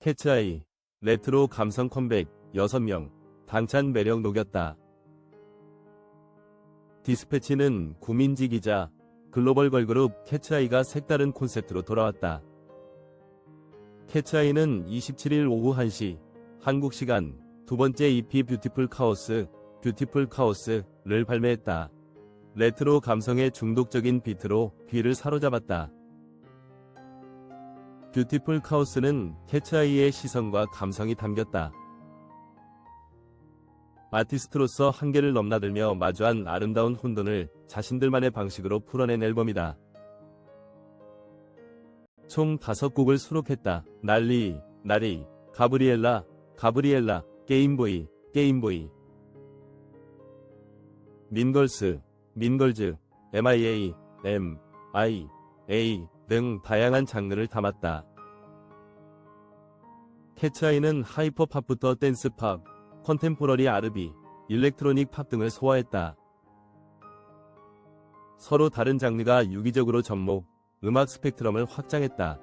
캐츠아이, 레트로 감성 컴백, 6명, 당찬 매력 녹였다. 디스패치는 구민지 기자, 글로벌 걸그룹 캐츠아이가 색다른 콘셉트로 돌아왔다. 캐츠아이는 27일 오후 1시, 한국 시간 두 번째 EP 뷰티풀 카오스, 뷰티풀 카오스를 발매했다. 레트로 감성의 중독적인 비트로 귀를 사로잡았다. 뷰티풀 카오스는 캐츠아이의 시선과 감성이 담겼다. 아티스트로서 한계를 넘나들며 마주한 아름다운 혼돈을 자신들만의 방식으로 풀어낸 앨범이다. 총 5곡을 수록했다. 날리, 나리, 가브리엘라, 가브리엘라, 게임보이, 게임보이. 민걸스, 민걸즈, MIA, M, I, A 등 다양한 장르를 담았다. 캐츠아이는 하이퍼팝부터 댄스팝, 컨템포러리 아르비, 일렉트로닉 팝 등을 소화했다. 서로 다른 장르가 유기적으로 접목, 음악 스펙트럼을 확장했다.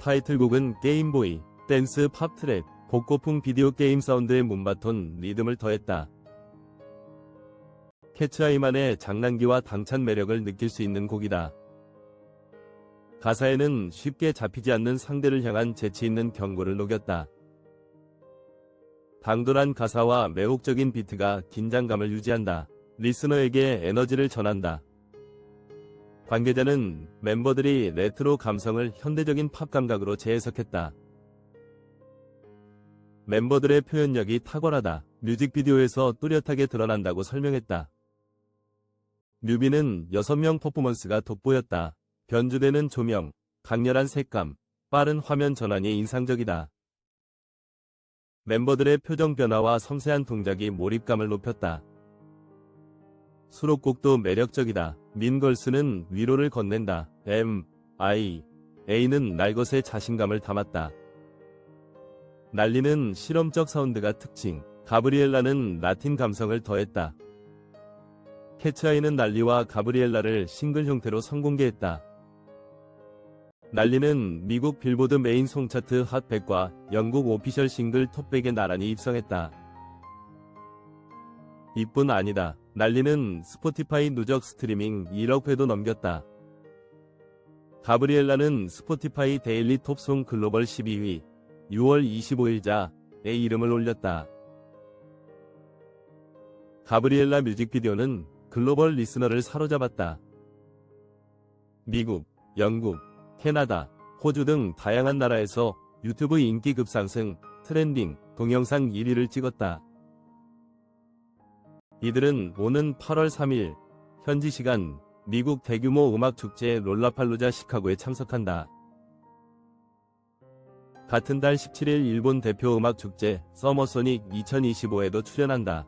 타이틀곡은 게임보이, 댄스 팝 트랩, 복고풍 비디오 게임 사운드의 문바톤 리듬을 더했다. 캐츠아이만의 장난기와 당찬 매력을 느낄 수 있는 곡이다. 가사에는 쉽게 잡히지 않는 상대를 향한 재치 있는 경고를 녹였다. 당돌한 가사와 매혹적인 비트가 긴장감을 유지한다. 리스너에게 에너지를 전한다. 관계자는 멤버들이 레트로 감성을 현대적인 팝 감각으로 재해석했다. 멤버들의 표현력이 탁월하다. 뮤직비디오에서 뚜렷하게 드러난다고 설명했다. 뮤비는 6명 퍼포먼스가 돋보였다. 변주되는 조명, 강렬한 색감, 빠른 화면 전환이 인상적이다. 멤버들의 표정 변화와 섬세한 동작이 몰입감을 높였다. 수록곡도 매력적이다. 민걸스는 위로를 건넨다. M, I, A는 날 것의 자신감을 담았다. 날리는 실험적 사운드가 특징, 가브리엘라는 라틴 감성을 더했다. 캐츠아이는 날리와 가브리엘라를 싱글 형태로 선공개했다. 날리는 미국 빌보드 메인 송차트 핫100과 영국 오피셜 싱글 톱100에 나란히 입성했다. 이뿐 아니다. 날리는 스포티파이 누적 스트리밍 1억 회도 넘겼다. 가브리엘라는 스포티파이 데일리 톱송 글로벌 12위 6월 25일자의 이름을 올렸다. 가브리엘라 뮤직비디오는 글로벌 리스너를 사로잡았다. 미국, 영국, 캐나다, 호주 등 다양한 나라에서 유튜브 인기 급상승, 트렌딩, 동영상 1위를 찍었다. 이들은 오는 8월 3일 현지 시간 미국 대규모 음악 축제 롤라팔루자 시카고에 참석한다. 같은 달 17일 일본 대표 음악 축제 서머소닉 2025에도 출연한다.